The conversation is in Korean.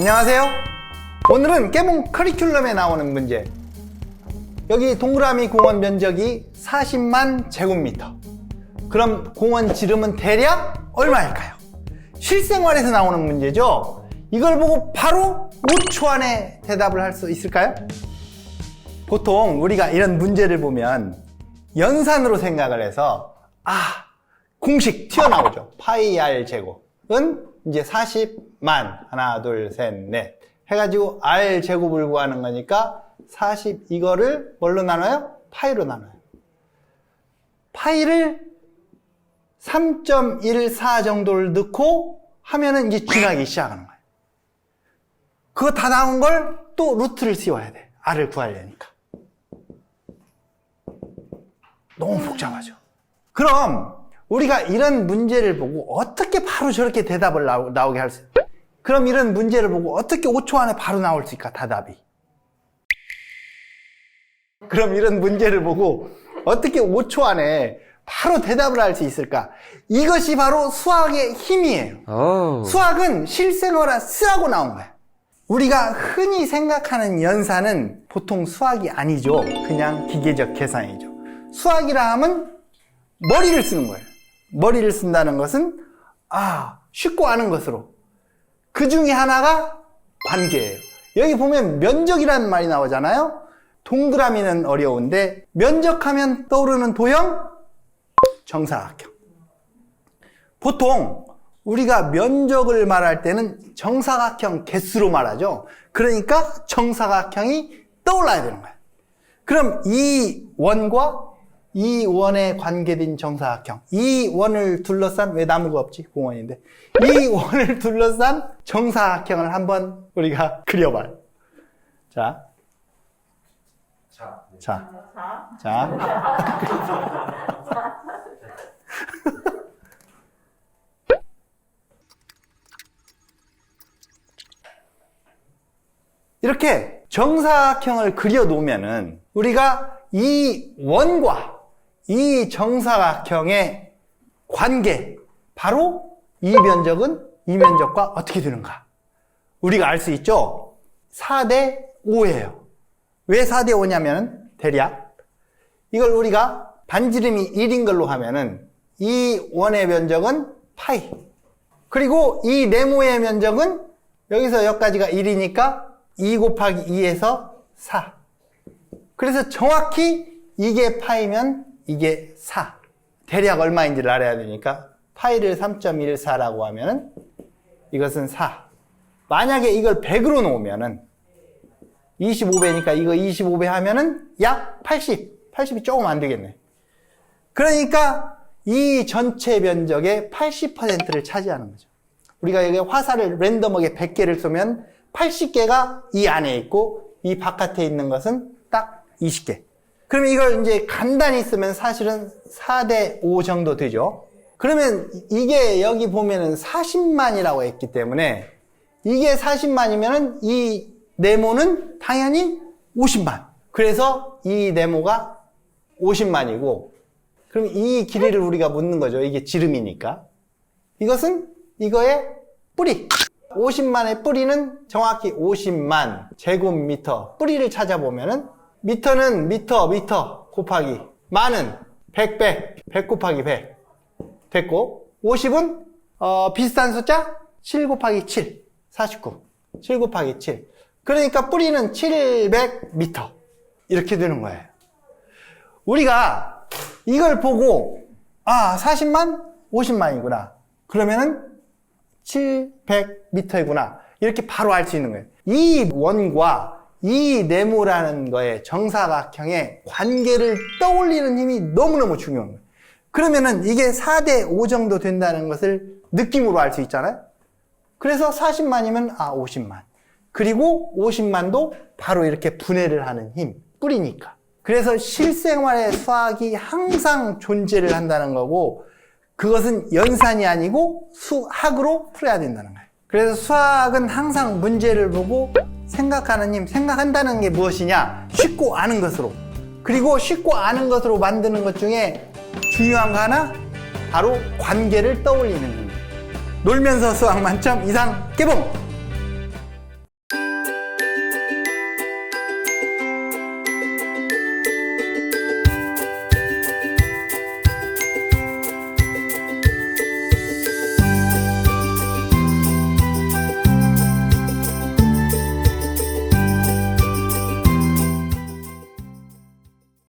안녕하세요. 오늘은 깨몽 커리큘럼에 나오는 문제. 여기 동그라미 공원 면적이 40만 제곱미터. 그럼 공원 지름은 대략 얼마일까요? 실생활에서 나오는 문제죠. 이걸 보고 바로 5초 안에 대답을 할 수 있을까요? 보통 우리가 이런 문제를 보면 연산으로 생각을 해서 아 공식 튀어나오죠. 파이 r 제곱 은 이제 40만 하나 둘 셋 넷 해가지고 r 제곱을 구하는 거니까 40 이거를 뭘로 나눠요? 파이로 나눠요. 파이를 3.14 정도를 넣고 하면은 이제 쥐나기 시작하는 거예요. 그거 다 나온 걸 또 루트를 씌워야 돼. r을 구하려니까. 너무 복잡하죠. 그럼 우리가 이런 문제를 보고 어떻게 바로 저렇게 대답을 나오, 나오게 할 수, 그럼 이런 문제를 보고 어떻게 5초 안에 바로 나올 수 있을까, 답이? 그럼 이런 문제를 보고 어떻게 5초 안에 바로 대답을 할 수 있을까? 이것이 바로 수학의 힘이에요. 오. 수학은 실생활에 쓰라고 나온 거야. 우리가 흔히 생각하는 연산은 보통 수학이 아니죠. 그냥 기계적 계산이죠. 수학이라 하면 머리를 쓰는 거예요. 머리를 쓴다는 것은 아 쉽고 아는 것으로 그 중에 하나가 관계예요. 여기 보면 면적이라는 말이 나오잖아요. 동그라미는 어려운데 면적하면 떠오르는 도형 정사각형. 보통 우리가 면적을 말할 때는 정사각형 개수로 말하죠. 그러니까 정사각형이 떠올라야 되는 거예요. 그럼 이 원과 이 원에 관계된 정사각형, 이 원을 둘러싼 왜 나무가 없지? 공원인데. 이 원을 둘러싼 정사각형을 한번 우리가 그려봐요. 자, 자, 자, 자. 이렇게 정사각형을 그려 놓으면은 우리가 이 원과 이 정사각형의 관계, 바로 이 면적은 이 면적과 어떻게 되는가? 우리가 알 수 있죠? 4대 5예요. 왜 4대 5냐면 대략 이걸 우리가 반지름이 1인 걸로 하면은 이 원의 면적은 파이. 그리고 이 네모의 면적은 여기서 여기까지가 1이니까 2 곱하기 2에서 4. 그래서 정확히 이게 파이면 이게 4. 대략 얼마인지를 알아야 되니까 파이를 3.14라고 하면은 이것은 4. 만약에 이걸 100으로 놓으면은 25배니까 이거 25배 하면은 약 80. 80이 조금 안 되겠네. 그러니까 이 전체 면적의 80%를 차지하는 거죠. 우리가 여기 화살을 랜덤하게 100개를 쏘면 80개가 이 안에 있고 이 바깥에 있는 것은 딱 20개. 그럼 이걸 이제 간단히 쓰면 사실은 4대 5 정도 되죠. 그러면 이게 여기 보면은 40만이라고 했기 때문에 이게 40만이면은 이 네모는 당연히 50만. 그래서 이 네모가 50만이고 그럼 이 길이를 우리가 묻는 거죠. 이게 지름이니까. 이것은 이거의 뿌리. 50만의 뿌리는 정확히 50만 제곱미터. 뿌리를 찾아보면은 미터는 미터, 미터 곱하기 만은 100, 100, 100 곱하기 100 됐고 50은 어, 비슷한 숫자 7 곱하기 7, 49. 7 곱하기 7. 그러니까 뿌리는 700미터. 이렇게 되는 거예요. 우리가 이걸 보고 아 40만 50만이구나 그러면은 700m이구나 이렇게 바로 알 수 있는 거예요 이 원과 이 네모라는 거의 정사각형의 관계를 떠올리는 힘이 너무너무 중요한 거예요. 그러면은 이게 4대 5 정도 된다는 것을 느낌으로 알 수 있잖아요. 그래서 40만이면 아 50만. 그리고 50만도 바로 이렇게 분해를 하는 힘 뿌리니까. 그래서 실생활의 수학이 항상 존재를 한다는 거고 그것은 연산이 아니고 수학으로 풀어야 된다는 거예요. 그래서 수학은 항상 문제를 보고 생각하는 힘, 생각한다는 게 무엇이냐? 쉽고 아는 것으로. 그리고 쉽고 아는 것으로 만드는 것 중에 중요한 거 하나? 바로 관계를 떠올리는 힘. 놀면서 수학 만점 이상 깨봉!